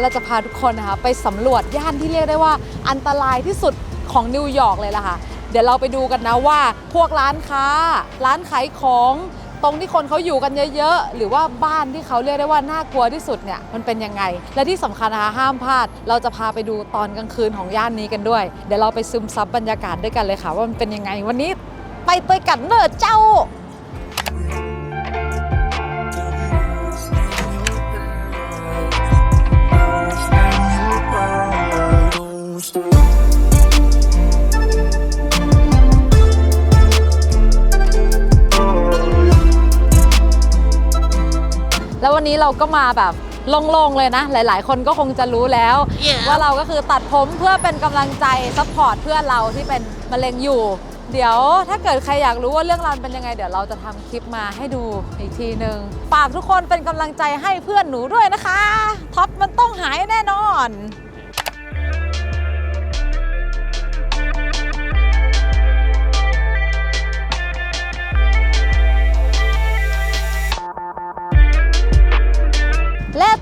เราจะพาทุกคนนะคะไปสำรวจย่านที่เรียกได้ว่าอันตรายที่สุดของนิวยอร์กเลยล่ะค่ะ เดี๋ยวเราไปดูกันนะว่าพวกร้านค้า ร้านขายของตรงที่คนเขาอยู่กันเยอะๆ หรือว่าบ้านที่เขาเรียกได้ว่าน่ากลัวที่สุดเนี่ยมันเป็นยังไง และที่สำคัญนะคะห้ามพลาด เราจะพาไปดูตอนกลางคืนของย่านนี้กันด้วย เดี๋ยวเราไปซึมซับบรรยากาศด้วยกันเลยค่ะ ว่ามันเป็นยังไงวันนี้ไปเตยกันเนอเจ้า แล้ววันนี้เราก็มาแบบโล่งๆเลยนะ หลายๆ คนก็คงจะรู้แล้วว่าเราก็คือตัดผมเพื่อเป็นกำลังใจซัพพอร์ตเพื่อนเราที่เป็นมะเร็งอยู่ เดี๋ยวถ้าเกิดใครอยากรู้ว่าเรื่องราวเป็นยังไง เดี๋ยวเราจะทำคลิปมาให้ดูอีกทีหนึ่งฝากทุกคนเป็นกำลังใจให้เพื่อนหนูด้วยนะคะท็อปมันต้องหายแน่นอน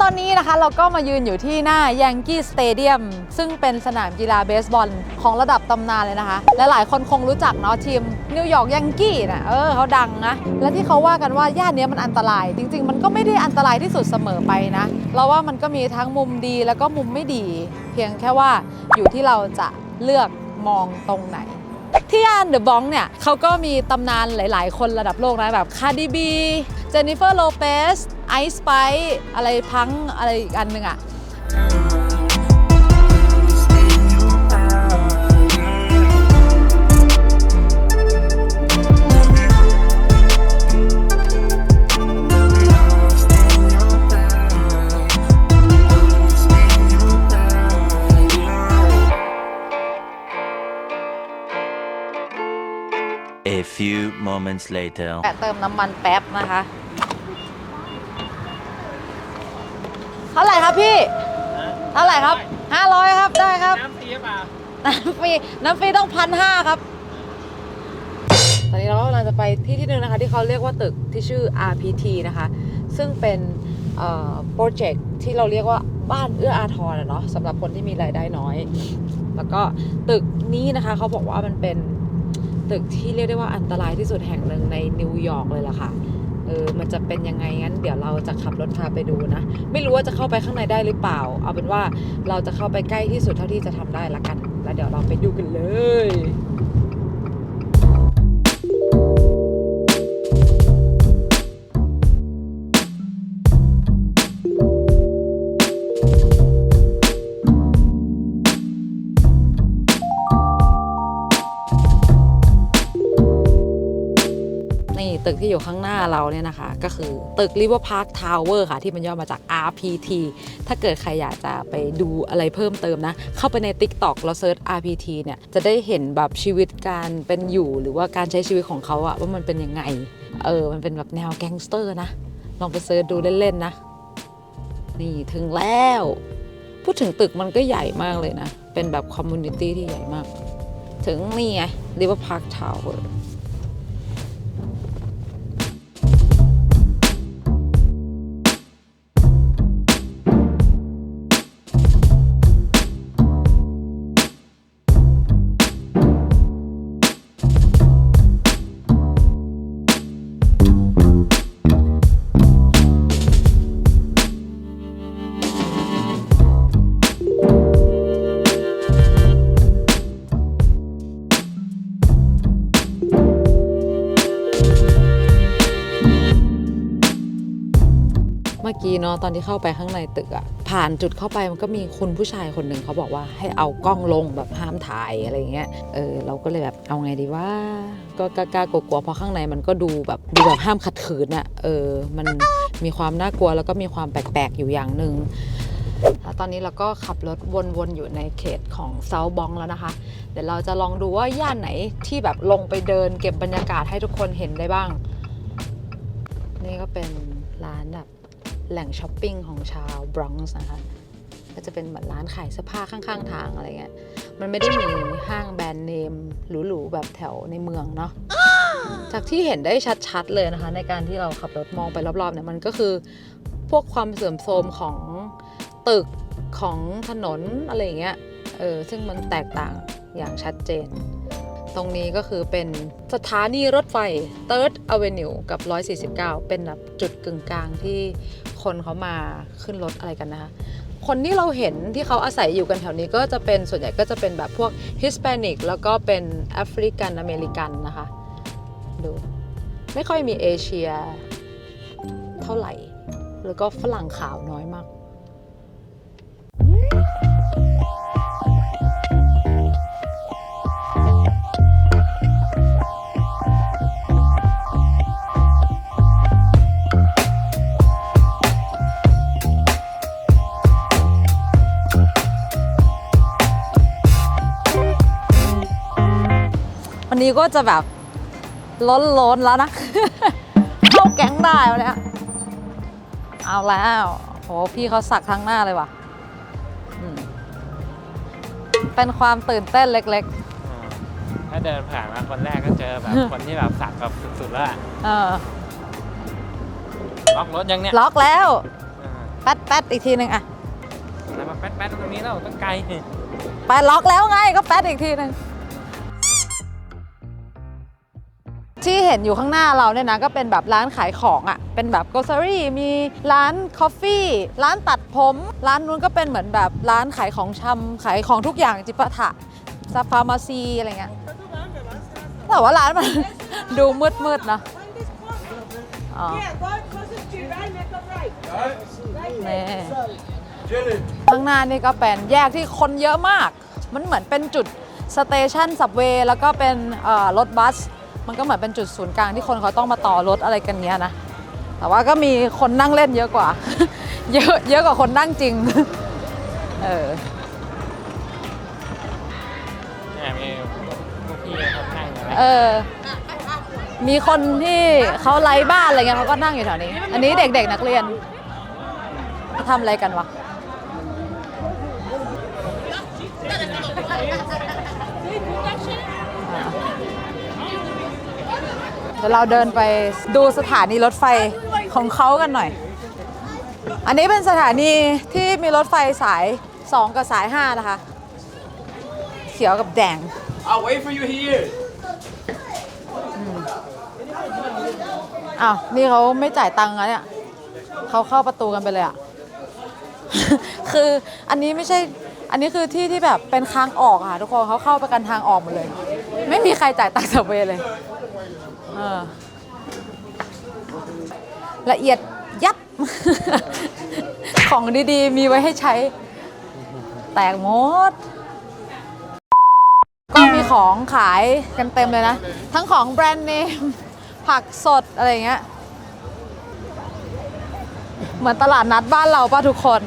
ตอนนี้นะคะเราก็มายืนอยู่ที่หน้า Yankee Stadium ซึ่งเป็นสนามกีฬาเบสบอลของระดับตำนานเลยนะคะ และหลายคนคงรู้จักเนาะทีมนิวยอร์กยังกี้นะเออเขาดังนะ และที่เขาว่ากันว่าย่านนี้มันอันตราย จริง ๆ มันก็ไม่ได้อันตรายที่สุดเสมอไปนะ เราว่ามันก็มีทั้งมุมดีแล้วก็มุมไม่ดี เพียงแค่ว่าอยู่ที่เราจะเลือกมองตรงไหน ที่ย่านเดอะบองเนี่ยเขาก็มีตำนานหลาย ๆ คนระดับโลกนะแบบคาร์ดิบี เจนนิเฟอร์โลเปสไอซ์ไปอะไรพังอะไรอีกอันหนึ่งอะ A few moments later. แวะเติมน้ำมันแป๊บนะคะ เท่าไหร่ครับพี่ เท่าไหร่ครับ500ครับได้ครับ น้ำฟรีหรือเปล่าน้ำฟรีน้ำฟรีต้องพันห้าครับ ตอนนี้เราก็กำลังจะไปที่ที่หนึ่งนะคะ ที่เขาเรียกว่าตึกที่ชื่อ RPT นะคะ ซึ่งเป็นโปรเจกต์ที่เราเรียกว่าบ้านเอื้ออาทรอะเนาะสำหรับคนที่มีรายได้น้อย แล้วก็ตึกนี้นะคะเขาบอกว่ามันเป็น ตึกที่เรียกได้ว่าอันตรายที่สุดแห่งหนึ่งในนิวยอร์กเลยล่ะค่ะเออมันจะเป็นยังไงงั้น เดี๋ยวเราจะขับรถพาไปดูนะ ไม่รู้ว่าจะเข้าไปข้างในได้หรือเปล่า เอาเป็นว่าเราจะเข้าไปใกล้ที่สุดเท่าที่จะทำได้ละกัน แล้วเดี๋ยวเราไปดูกันเลย อยู่ข้างหน้าเราเนี่ยนะคะ ก็คือตึก River Park Tower ค่ะ ที่มันย่อมาจาก RPT ถ้าเกิดใครอยากจะไปดูอะไรเพิ่มเติมนะ เข้าไปใน TikTok แล้วเซิร์ช RPT เนี่ยจะได้เห็นแบบชีวิตการเป็นอยู่หรือว่าการใช้ชีวิตของเขาอะว่ามันเป็นยังไง เออ มันเป็นแบบแนวแก๊งสเตอร์นะ ลองไปเซิร์ชดูเล่นๆนะ นี่ถึงแล้ว พูดถึงตึกมันก็ใหญ่มากเลยนะ เป็นแบบคอมมูนิตี้ที่ใหญ่มาก ถึงนี่ไง River Park Tower เนาะตอนที่เข้าไปข้างในตึกอะผ่านจุดเข้าไปมันก็มีคุณผู้ชายคนหนึ่งเขาบอกว่าให้เอากล้องลงแบบห้ามถ่ายอะไรเงี้ยเออเราก็เลยแบบเอาไงดีว่าก็กล้ากลัวๆเพราะข้างในมันก็ดูแบบดูแบบห้ามขัดขืนอะเออมันมีความน่ากลัวแล้วก็มีความแปลกๆอยู่อย่างหนึ่งแล้วตอนนี้เราก็ขับรถวนๆอยู่ในเขตของเซาบองแล้วนะคะ เดี๋ยวเราจะลองดูว่าย่านไหนที่แบบลงไปเดินเก็บบรรยากาศให้ทุกคนเห็นได้บ้าง นี่ก็เป็นร้านแบบ แหล่งช้อปปิ้งของชาวบรอนซ์นะคะก็จะเป็นเหมือนร้านขายเสื้อผ้าข้างๆ ทางอะไรเงี้ย มันไม่ได้มีห้างแบรนด์เนมหรูๆแบบแถวในเมืองเนาะ จากที่เห็นได้ชัดๆเลยนะคะ ในการที่เราขับรถมองไปรอบๆเนี่ยมันก็คือพวกความเสื่อมโทรมของตึกของถนนอะไรเงี้ย เออซึ่งมันแตกต่างอย่างชัดเจน ตรงนี้ก็คือเป็นสถานีรถไฟ Third Avenue กับ 149 เป็นแบบจุดกึ่งกลางที่ คนเขามาขึ้นรถอะไรกันนะคะ คนที่เราเห็นที่เขาอาศัยอยู่กันแถวนี้ก็จะเป็นส่วนใหญ่ก็จะเป็นแบบพวกฮิสแปนิกแล้วก็เป็นแอฟริกันอเมริกันนะคะ ดู ไม่ค่อยมีเอเชียเท่าไหร่ แล้วก็ฝรั่งขาวน้อยมาก วันนี้ก็จะแบบล้นล้นๆแล้วนะ เข้าแก๊งได้วันเนี้ยเอาแล้วโหพี่เขาสักทั้งหน้าเลยว่ะอืมเป็นความตื่นเต้นเล็กถ้าเดินผ่านมาคนแรกก็เจอแบบคนที่แบบสักแบบสุดๆแล้วอะๆเออล็อกรถยังเนี่ย ล็อกแล้วอ่าแป๊ดแป๊ดอีกทีหนึ่งอะแล้วมาแป๊ดๆตรงนี้แล้วต้องไกลไปล็อกแล้วไงก็แป๊ดอีกทีหนึ่ง ที่เห็นอยู่ข้างหน้าเราเนี่ยนะก็เป็นแบบร้านขายของอะ่ะ เป็นแบบ g r o c e r y มีร้านคอฟฟี่ร้านตัดผม ร้านนู้นก็เป็นเหมือนแบบร้านขายของชำขายของทุกอย่างจิปาถะซาฟามาซีอะไรเงี้ยแต่ว่าร้านมันดูมืดๆเนะข้างหน้านี่ก็เป็นแยกที่คนเยอะมาก มันเหมือนเป็นจุดสเตชันสับเวย์แล้วก็เป็นรถบัส มันก็เหมือนเป็นจุดศูนย์กลางที่คนเขาต้องมาต่อรถอะไรกันเนี้ยนะ แต่ว่าก็มีคนนั่งเล่นเยอะกว่า เยอะเยอะกว่าคนนั่งจริง เออเนี่ยมีพวกพี่เขานั่งอยู่ไหมเออ มีคนที่เขาไร้บ้านอะไรเงี้ยเขาก็นั่งอยู่แถวนี้ อันนี้เด็กๆนักเรียนเขาทำอะไรกันวะ ดี๋ยวเราเดินไปดูสถานีรถไฟของเขากันหน่อย อันนี้เป็นสถานีที่มีรถไฟสาย 2 กับสาย 5 นะคะ เขียวกับแดง I'll wait for you here. อ้าว นี่เขาไม่จ่ายตังค์อะเนี่ยเขาเข้าประตูกันไปเลยอะ คืออันนี้ไม่ใช่ อันนี้คือที่ที่แบบเป็นทางออกอะค่ะทุกคนเขาเข้าไปกันทางออกหมดเลย ไม่มีใครจ่ายตังค์สับเวย์เลยเออ ละเอียดยับ ของดีๆ มีไว้ให้ใช้ แตกหมด ก็มีของขายกันเต็มเลยนะ ทั้งของแบรนด์เนม ผักสดอะไรเงี้ย เหมือนตลาดนัดบ้านเราป่ะทุกคน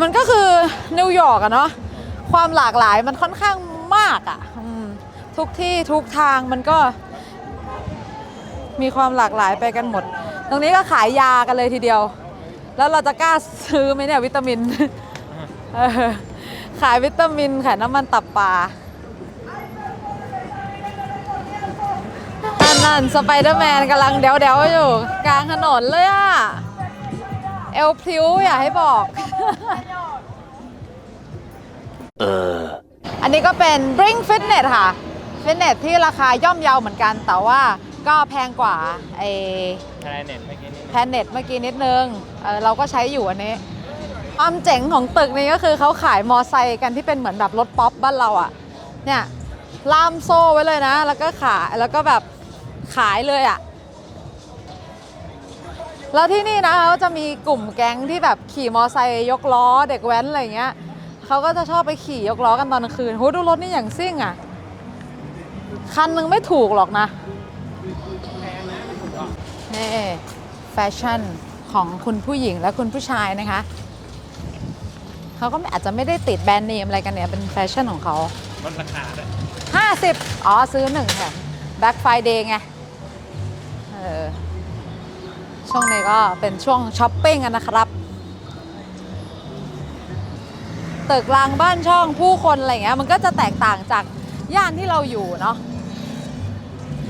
มันก็คือนิวยอร์กอะเนาะ ความหลากหลายมันค่อนข้างมากอะ ทุกที่ทุกทางมันก็มีความหลากหลายไปกันหมด ตรงนี้ก็ขายยากันเลยทีเดียว แล้วเราจะกล้าซื้อไหมเนี่ยวิตามินเออขายวิตามินขายน้ำมันตับปลานั่นนั่นสไปเดอร์แมนกำลังเดวเดวๆอยู่ กลางถนนเลยอะเอวพลิ้วอย่าให้บอก Uh. อันนี้ก็เป็น Bring Fitness ค่ะ ฟิตเนสที่ราคาย่อมเยาเหมือนกัน แต่ว่าก็แพงกว่าไอแพลเน็ตเมื่อกี้นี้แพนเน็ตเมื่อกี้นิดนึงเออเราก็ใช้อยู่อันนี้ ความเจ๋งของตึกนี้ก็คือเขาขายมอไซค์กันที่เป็นเหมือนแบบรถป๊อปบ้านเราอะ่ะ เนี่ยล่ามโซ่ไว้เลยนะ แล้วก็ขายแล้วก็แบบขายเลยอะ่ะ แล้วที่นี่นะเขาจะมีกลุ่มแก๊งที่แบบขี่มอไซค์ยกล้อเด็กแว้นอะไรอย่างเงี้ยเขาก็จะชอบไปขี่ยกล้อกันตอนกลางคืนโหดูรถนี่อย่างซิ่งอะ่ะ คันหนึงไม่ถูกหรอกนะนี่แฟชั่นของคุณผู้หญิงและคุณผู้ชายนะคะเขาก็อาจจะไม่ได้ติดแบรนด์เนมอะไรกันเนี่ย เป็นแฟชั่นของเขาลดราคาด้วย50อ๋อ ซื้อหนึ่งแถม Black Friday ไงเออช่วงนี้ก็เป็นช่วงช้อปปิ้งกันนะครับ ตึกรางบ้านช่องผู้คนอะไรอย่างเงี้ยมันก็จะแตกต่างจากย่านที่เราอยู่เนาะ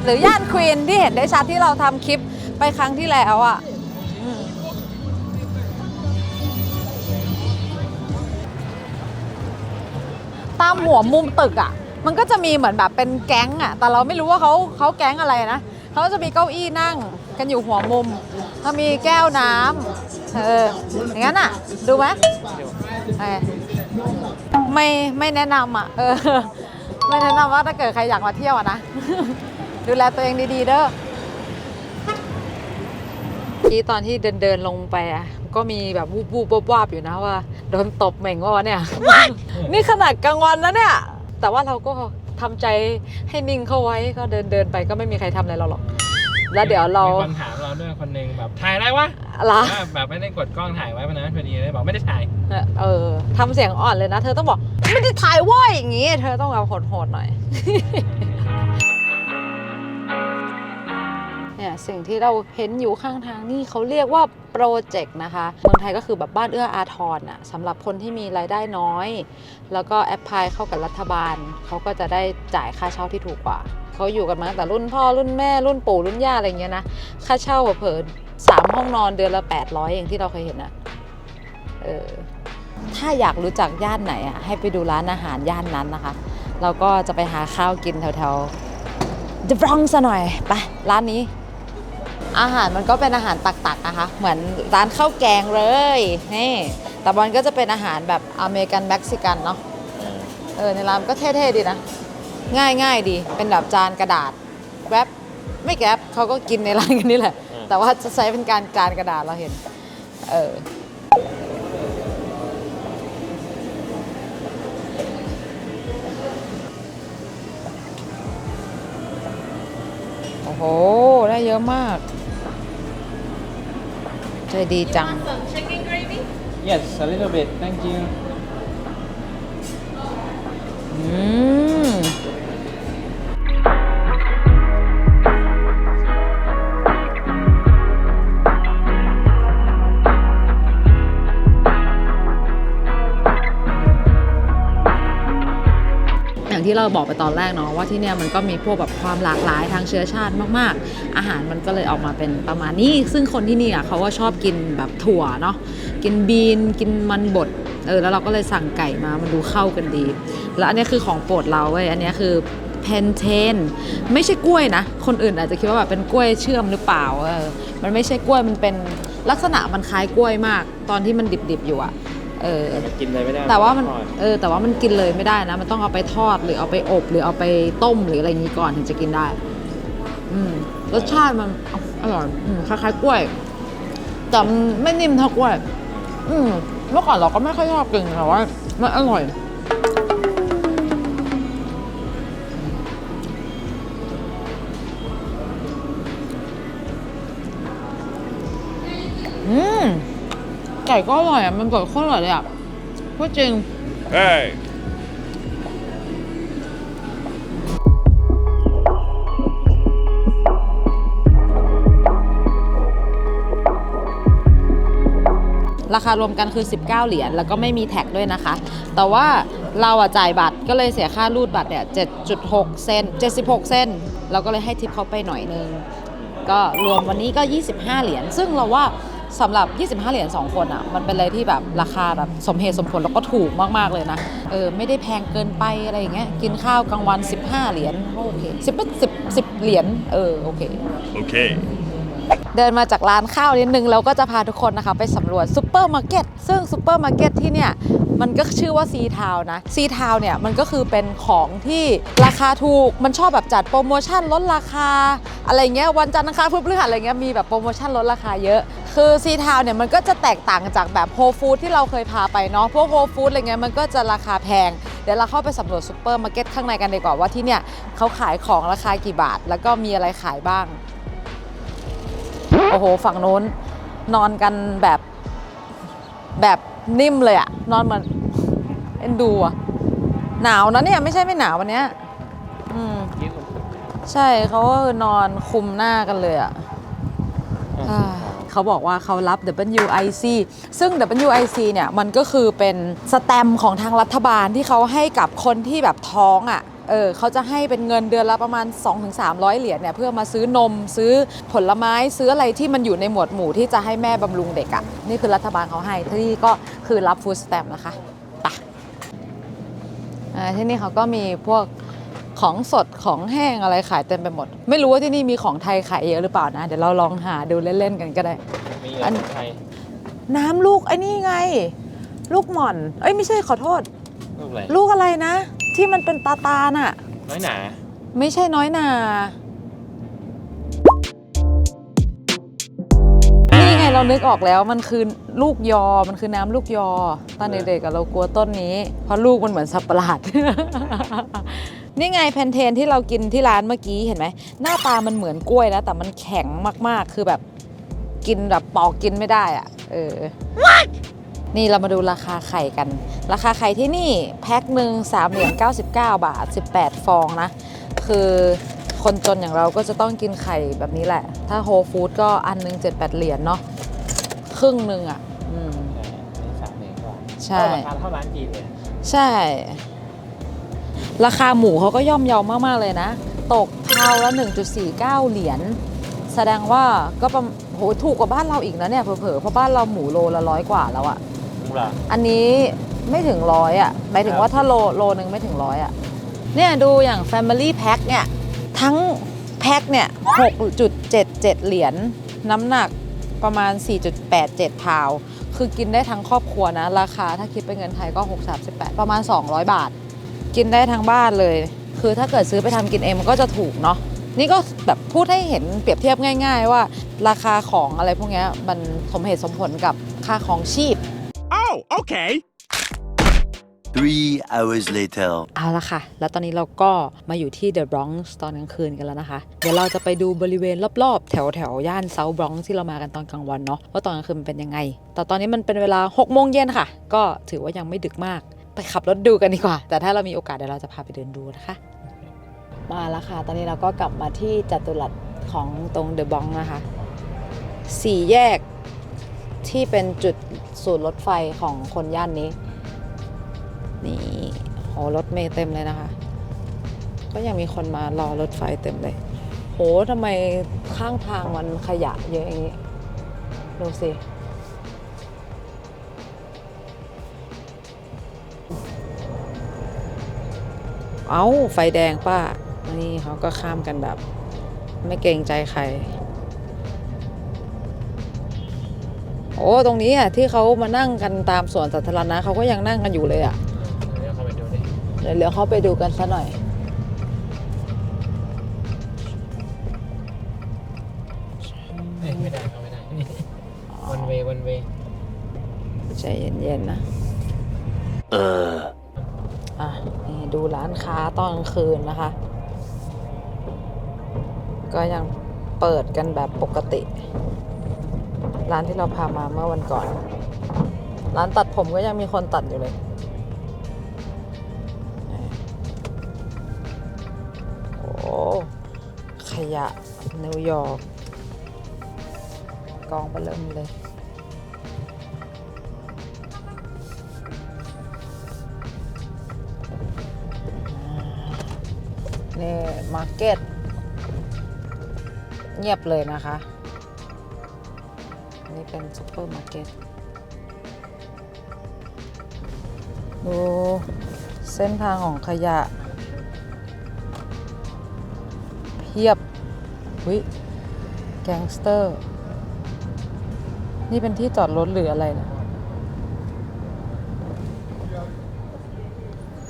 หรือย่านควีนที่เห็นได้ชัดที่เราทำคลิปไปครั้งที่แล้วอะ่ะตามหัวมุมตึกอะ่ะ มันก็จะมีเหมือนแบบเป็นแก๊งอะ่ะ แต่เราไม่รู้ว่าเขาเขาแก๊งอะไรนะเขาจะมีเก้าอี้นั่งกันอยู่หัวมุมเขามีแก้วน้ำเอออย่างนั้นอะ ดูไหมไม่ไม่แนะนำอะ เออ ไม่แนะนำว่าถ้าเกิดใครอยากมาเที่ยวอะนะ ดูแลตัวเองดีๆเด้อที่ตอนที่เดินเดินๆลงไปอะก็มีแบบวูบวูบวาบๆอยู่นะว่าโดนตบเหม่งว่าวะเนี่ย นี่ขนาดกลางวันนะเนี่ย แต่ว่าเราก็ทำใจให้นิ่งเข้าไว้ก็เดินเดินๆไปก็ไม่มีใครทำอะไรเราหรอก แล้วเดี๋ยวเรามีคนถามเราด้วยคนหนึ่งแบบถ่ายอะไรวะอะไรว่าแบบไม่ได้กดกล้องถ่ายไว้วันนั้นพอดีเลยบอกไม่ได้ถ่าย เออทำเสียงอ่อนเลยนะ เธอต้องบอกไม่ได้ถ่ายเว่าอย่างงี้ เธอต้องแบบโหดๆหน่อย เนี่ยสิ่งที่เราเห็นอยู่ข้างทางนี่เขาเรียกว่าโปรเจกต์นะคะเมืองไทยก็คือแบบบ้านเอื้ออาทรอะสำหรับคนที่มีรายได้น้อย แล้วก็แอปพลายเข้ากับรัฐบาลเขาก็จะได้จ่ายค่าเช่าที่ถูกกว่าเขาอยู่กันมาตั้งแต่รุ่นพ่อรุ่นแม่รุ่นปู่รุ่นย่าอะไรเงี้ยนะค่าเช่าเผลอๆสามห้องนอนเดือนละ800อย่างที่เราเคยเห็นอะเออถ้าอยากรู้จักย่านไหนอะให้ไปดูร้านอาหารย่านนั้นนะคะเราก็จะไปหาข้าวกินแถวๆ The Bronx ซะหน่อยไปร้านนี้ อาหารมันก็เป็นอาหารตักๆนะคะ เหมือนร้านข้าวแกงเลยนี่แต่มันก็จะเป็นอาหารแบบอเมริกันเม็กซิกันเนาะเออในร้านมันก็เท่ๆดีนะ ง่ายๆดีเป็นแบบจานกระดาษแวบไม่แกร็บเขาก็กินในร้านกันนี่แหละอืมแต่ว่าจะใช้เป็นการจานกระดาษเราเห็น เออโอ้โห ได้เยอะมาก ใจดีจัง Some chicken gravy? yes a little bit thank you ที่เราบอกไปตอนแรกเนาะว่าที่เนี่ยมันก็มีพวกแบบความหลากหลายทางเชื้อชาติมากๆ อาหารมันก็เลยออกมาเป็นประมาณนี้ ซึ่งคนที่นี่อะเขาก็ชอบกินแบบถั่วเนาะกินบีนกินมันบดเออแล้วเราก็เลยสั่งไก่มามันดูเข้ากันดี แล้วอันนี้คือของโปรดเราเว้ยอันนี้คือเพนเทนไม่ใช่กล้วยนะ คนอื่นอาจจะคิดว่าแบบเป็นกล้วยเชื่อมหรือเปล่าเออมันไม่ใช่กล้วยมันเป็นลักษณะมันคล้ายกล้วยมาก ตอนที่มันดิบๆอยู่อะ เออมันกินเลยไม่ได้แต่ว่ามันทอดเออแต่ว่ามันกินเลยไม่ได้นะ มันต้องเอาไปทอดหรือเอาไปอบ หรือเอาไปต้มหรืออะไรอย่างนี้ก่อนถึงจะกินได้ อืมรสชาติมันอร่อยอืมคล้ายๆกล้วยแต่มันไม่นิ่มเท่ากล้วย อืมเมื่อก่อนเราก็ไม่ค่อยชอบกินแต่ว่ามันอร่อย ไก่ก็อร่อยอะ มันเปิดโคตรอร่อยเลยอะพูดจริง Hey! ราคารวมกันคือ 19 เหรียญแล้วก็ไม่มีแท็กด้วยนะคะ แต่ว่าเราอะจ่ายบัตรก็เลยเสียค่ารูดบัตรเนี่ย 7.6 เซน76 เซนเราก็เลยให้ทิปเขาไปหน่อยนึง ก็รวมวันนี้ก็ 25 เหรียญซึ่งเราว่า สำหรับ 25 เหรียญ2คนอะมันเป็นอะไรที่แบบราคาแบบสมเหตุสมผลแล้วก็ถูกมากๆเลยนะ เออไม่ได้แพงเกินไปอะไรอย่างเงี้ย กินข้าวกลางวัน 15 เหรียญโอเค10 10 10เหรียญ เออโอเค โอเค เดินมาจากร้านข้าวนิดนึงเราก็จะพาทุกคนนะคะ ไปสำรวจซูเปอร์มาร์เก็ตซึ่งซูเปอร์มาร์เก็ตที่เนี่ย มันก็ชื่อว่าซีทาวนะซีทาวเนี่ย มันก็คือเป็นของที่ราคาถูก มันชอบแบบจัดโปรโมชั่นลดราคา อะไรเงี้ยวันจันทร์อังคารพุธพฤหัสอะไรเงี้ยมีแบบโปรโมชั่นลดราคาเยอะ คือซีทาวเนี่ย มันก็จะแตกต่างจากแบบโฮฟู้ดที่เราเคยพาไปเนาะพวกโฮฟู้ดอะไรเงี้ยมันก็จะราคาแพงเดี๋ยวเราเข้าไปสำรวจซูเปอร์มาร์เก็ตข้างในกันดีกว่าว่าที่เนี่ยเขาขายของราคากี่บาท แล้วก็มีอะไรขายบ้าง โอ้โห ฝั่งโน้น นอนกันแบบแบบนิ่มเลยอะนอนเหมือนเอ็นดูอะหนาวนะเนี่ย ไม่ใช่ไม่หนาววันเนี้ยอืมใช่เขาก็คือนอนคุมหน้ากันเลยอะอ่าเขาบอกว่าเขารับ WIC ซึ่ง WIC เนี่ย มันก็คือเป็นสแตมของทางรัฐบาลที่เขาให้กับคนที่แบบท้องอะ่ะ เออเขาจะให้เป็นเงินเดือนละประมาณ 2-300 เหรียญเนี่ยเพื่อมาซื้อนมซื้อผลไม้ซื้ออะไรที่มันอยู่ในหมวดหมู่ที่จะให้แม่บำรุงเด็กอะ่ะนี่คือรัฐบาลเขาให้ที่ก็คือรับฟู้ดสแตมป์นะคะไปอ่าที่นี่เขาก็มีพวกของสดของแห้งอะไรขายเต็มไปหมด ไม่รู้ว่าที่นี่มีของไทยขายเยอะหรือเปล่านะ เดี๋ยวเราลองหาดูเล่นๆกันก็ได้มีอันไทยน้ำลูกไอ้นี่ไง ลูกหม่อน เอ้ยไม่ใช่ขอโทษ ลูกอะไรลูกอะไรนะ ที่มันเป็นตาตาน่ะ น้อยหนา ไม่ใช่น้อยนา นี่ไงเรานึกออกแล้วมันคือลูกยอ มันคือน้ำลูกยอ ตอนเด็กๆอะเรากลัวต้นนี้ เพราะลูกมันเหมือนสับประหลาด นี่ไงแพนเทนที่เรากินที่ร้านเมื่อกี้เห็นไหม หน้าตามันเหมือนกล้วยนะ แต่มันแข็งมากๆ คือแบบกินแบบปอกกินไม่ได้อะเออ นี่เรามาดูราคาไข่กัน ราคาไข่ที่นี่แพ็คหนึ่ง3เหรียญ99 บาท 18 ฟองนะ คือคนจนอย่างเราก็จะต้องกินไข่แบบนี้แหละ ถ้าโฮฟู้ดก็อันหนึ่ง7-8เหรียญเนาะครึ่งหนึ่งอะอืมนี่สามเหรียญกว่าใช่ราคาเท่าร้านจีนเลยใช่ ราคาหมูเขาก็ย่อมเยาวมาก ๆ เลยนะ ตกเท่าละ 1.49 เหรียญแสดงว่าก็ประมาณโหถูกกว่าบ้านเราอีกนะเนี่ยเผลอๆเพราะบ้านเราหมูโลละร้อยกว่าแล้วอะ มูลาอันนี้ไม่ถึงร้อยอะหมายถึงว่าถ้าโลโลนึงไม่ถึงร้อยอะเนี่ยดูอย่าง Family Pack เนี่ยทั้งแพ็คเนี่ย6.77 เหรียญน้ำหนักประมาณ 4.87พาวด์คือกินได้ทั้งครอบครัวนะ ราคาถ้าคิดเป็นเงินไทยก็ 638 ประมาณ 200 บาท กินได้ทั้งบ้านเลย คือถ้าเกิดซื้อไปทำกินเองมันก็จะถูกเนาะนี่ก็แบบพูดให้เห็นเปรียบเทียบง่าย ๆ ว่า ราคาของอะไรพวกเนี้ยมันสมเหตุสมผลกับค่าของชีพ Oh, okay. Three hours later. เอาละค่ะ แล้วตอนนี้เราก็มาอยู่ที่เดอะบรอนซ์ตอนกลางคืนกันแล้วนะคะ เดี๋ยวเราจะไปดูบริเวณรอบๆ แถวแถวๆย่านเซาท์บรอนซ์ที่เรามากันตอนกลางวันเนาะ ว่าตอนกลางคืนมันเป็นยังไง แต่ตอนนี้มันเป็นเวลา6โมงเย็นค่ะ ก็ถือว่ายังไม่ดึกมาก ไปขับรถดูกันดีกว่า แต่ถ้าเรามีโอกาสเดี๋ยวเราจะพาไปเดินดูนะคะ มาแล้วค่ะ ตอนนี้เราก็กลับมาที่จัตุรัสของตรงเดอะบรอนซ์นะคะ สี่แยก ที่เป็นจุดศูนย์รถไฟของคนย่านนี้ นี่โหรถเมย์เต็มเลยนะคะ ก็ยังมีคนมารอรถไฟเต็มเลย โหทำไมข้างทางมันขยะเยอะอย่างนี้ ดูสิเอาไฟแดงป้า นี่เขาก็ข้ามกันแบบ ไม่เกรงใจใคร โอ้ตรงนี้อะที่เขามานั่งกันตามสวนสาธารณะเขาก็ยังนั่งกันอยู่เลยอะเดี๋ยวเข้าไปดูดิเดี๋ยวเดี๋ยวเขาไปดูกันซะหน่อย เอ้ยไม่ได้เข้าไม่ได้วันเววันเวใจเย็นๆนะ Uh. อะนี่ดูร้านค้าตอนกลางคืนนะคะ ก็ยังเปิดกันแบบปกติ ร้านที่เราพามาเมื่อวันก่อน ร้านตัดผมก็ยังมีคนตัดอยู่เลยโอ้ขยะนิวยอร์กกองไปเริ่มเลยนี่มาร์เก็ตเงียบเลยนะคะ นี่เป็นซูเปอร์มาร์เก็ตดูเส้นทางของขยะ เพียบวิแก๊งสเตอร์ นี่เป็นที่จอดรถหรืออะไรนะ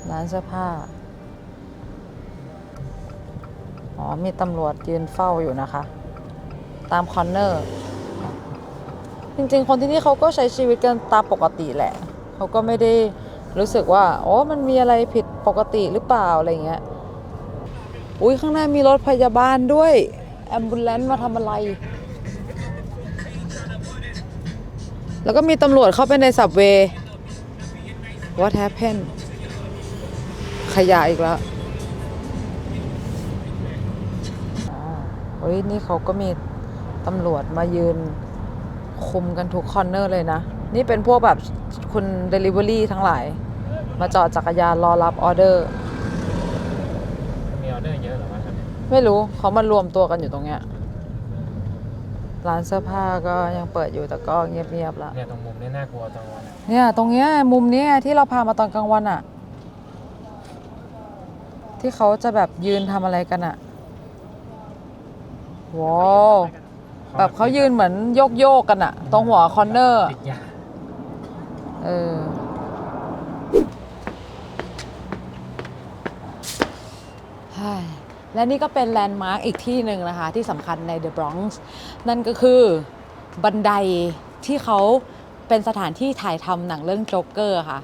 ร้านเสื้อผ้า อ๋อ มีตำรวจยืนเฝ้าอยู่นะคะ ตามคอนเนอร์ จริง ๆ คนที่นี่เขาก็ใช้ชีวิตกันตามปกติแหละ เขาก็ไม่ได้รู้สึกว่าโอ้มันมีอะไรผิดปกติหรือเปล่าอะไรเงี้ย อุ้ยข้างหน้ามีรถพยาบาลด้วยแอมบูเลนต์มาทำอะไร แล้วก็มีตำรวจเข้าไปในสับเวย์ What happened ขยะอีกแล้วเฮ้ยนี่เขาก็มีตำรวจมายืน คุมกันทุกคอนเนอร์เลยนะ นี่เป็นพวกแบบคุณ Delivery ทั้งหลาย มาจอดจักรยานรอรับออเดอร์ มีออเดอร์เยอะเหรอวะครับเนี่ยไม่รู้เขามารวมตัวกันอยู่ตรงเนี้ย ร้านเสื้อผ้าก็ยังเปิดอยู่แต่ก็เงียบๆแล้วเนี่ยตรงมุมนี้น่ากลัวตรงวันอะเนี่ยตรงเนี้ยมุมเนี้ยที่เราพามาตอนกลางวันอะที่เขาจะแบบยืนทำอะไรกันอะว้าว แบบเขายืนเหมือนโยกโยกๆกันอะตรงหัวคอนเนอร์ ติดยาเออ ใช่และนี่ก็เป็นแลนด์มาร์กอีกที่หนึ่งนะคะ ที่สำคัญในเดอะบรอนซ์นั่นก็คือบันไดที่เขาเป็นสถานที่ถ่ายทำหนังเรื่องโจ๊กเกอร์ค่ะ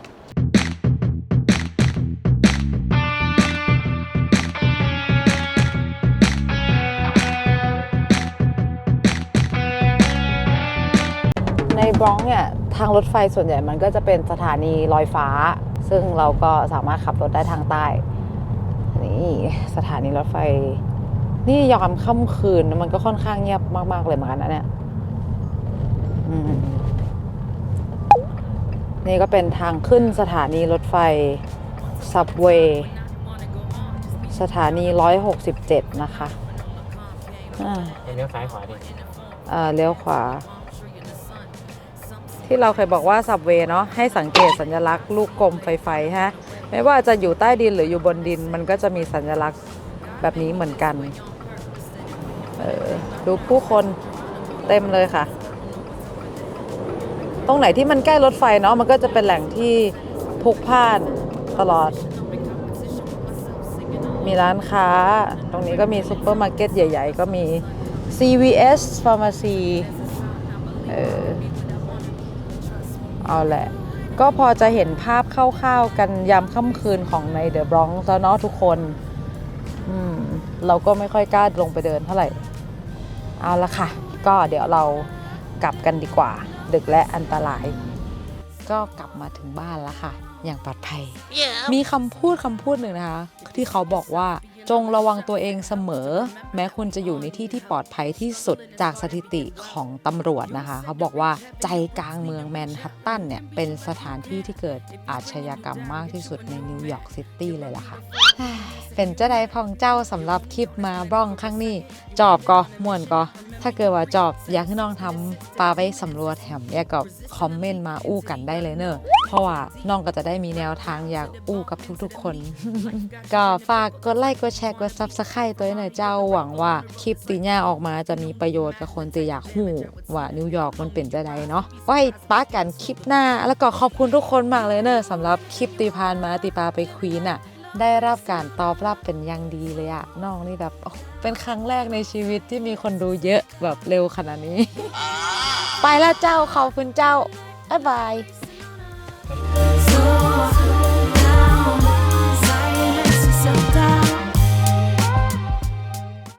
บรอนซ์เนี่ยทางรถไฟส่วนใหญ่มันก็จะเป็นสถานีลอยฟ้า ซึ่งเราก็สามารถขับรถได้ทางใต้นี่สถานีรถไฟ นี่ยามค่ำคืนมันก็ค่อนข้างเงียบมาก ๆ เลยเหมือนกันนะเนี่ยอืมนี่ก็เป็นทางขึ้นสถานีรถไฟซับเวย์สถานี 167 นะคะอ่าเป็นเลี้ยวซ้ายขวาดิเอ่อเลี้ยวขวา ที่เราเคยบอกว่าสับเวเนาะให้สังเกตสัญลักษณ์ลูกกลมไฟๆฮะไม่ว่าจะอยู่ใต้ดินหรืออยู่บนดิน มันก็จะมีสัญลักษณ์แบบนี้เหมือนกันเออดูผู้คนเต็มเลยค่ะ ตรงไหนที่มันใกล้รถไฟเนาะมันก็จะเป็นแหล่งที่พลุกพล่านตลอด มีร้านค้า ตรงนี้ก็มีซูเปอร์มาร์เก็ตใหญ่ ๆ ก็มี CVS Pharmacy เออ เอาแหละ ก็พอจะเห็นภาพคร่าวๆกันยามค่ำคืนของในเดอะบรอนซ์แล้วเนาะทุกคนอืมเราก็ไม่ค่อยกล้าลงไปเดินเท่าไหร่ เอาละค่ะ ก็เดี๋ยวเรากลับกันดีกว่า ดึกและอันตราย ก็กลับมาถึงบ้านแล้วค่ะ อย่างปลอดภัย มีคำพูดคำพูดหนึ่งนะคะ ที่เขาบอกว่า จงระวังตัวเองเสมอ แม้คุณจะอยู่ในที่ที่ปลอดภัยที่สุดจากสถิติของตำรวจนะคะ เขาบอกว่าใจกลางเมืองแมนฮัตตันเนี่ย เป็นสถานที่ที่เกิดอาชญากรรมมากที่สุดในนิวยอร์กซิตี้เลยล่ะค่ะเป็นเจ้าใดพองเจ้าสำหรับคลิปมาบ้องข้างนี้ จอบก็ม่วนก็ถ้าเกิดว่าจอบอยากให้น้องทำปลาไปสำรวจแถมอยกกับคอมเมนต์มาอู้กันได้เลยเนอะ เพราะว่าน้องก็จะได้มีแนวทางอยากอู้กับทุกๆคน ก็ฝากกดไลค์กดแชร์กดซับสไครต์ตัวหน่อยเจ้าหวังว่าคลิปตีหน้าออกมาจะมีประโยชน์กับคนที่อยากหูว่านิวยอร์กมันเป็นจะไดเนาะไว้ป้ากันคลิปหน้า แล้วก็ขอบคุณทุกคนมากเลยเนอะสำหรับคลิปตีพานมาตีปาไปควีนอะได้รับการตอบรับเป็นอย่างดีเลยอะน้องนี่แบบเป็นครั้งแรกในชีวิตที่มีคนดูเยอะแบบเร็วขนาดนี้ ไปแล้วเจ้าขอบคุณเจ้าบ๊ายบาย So, so.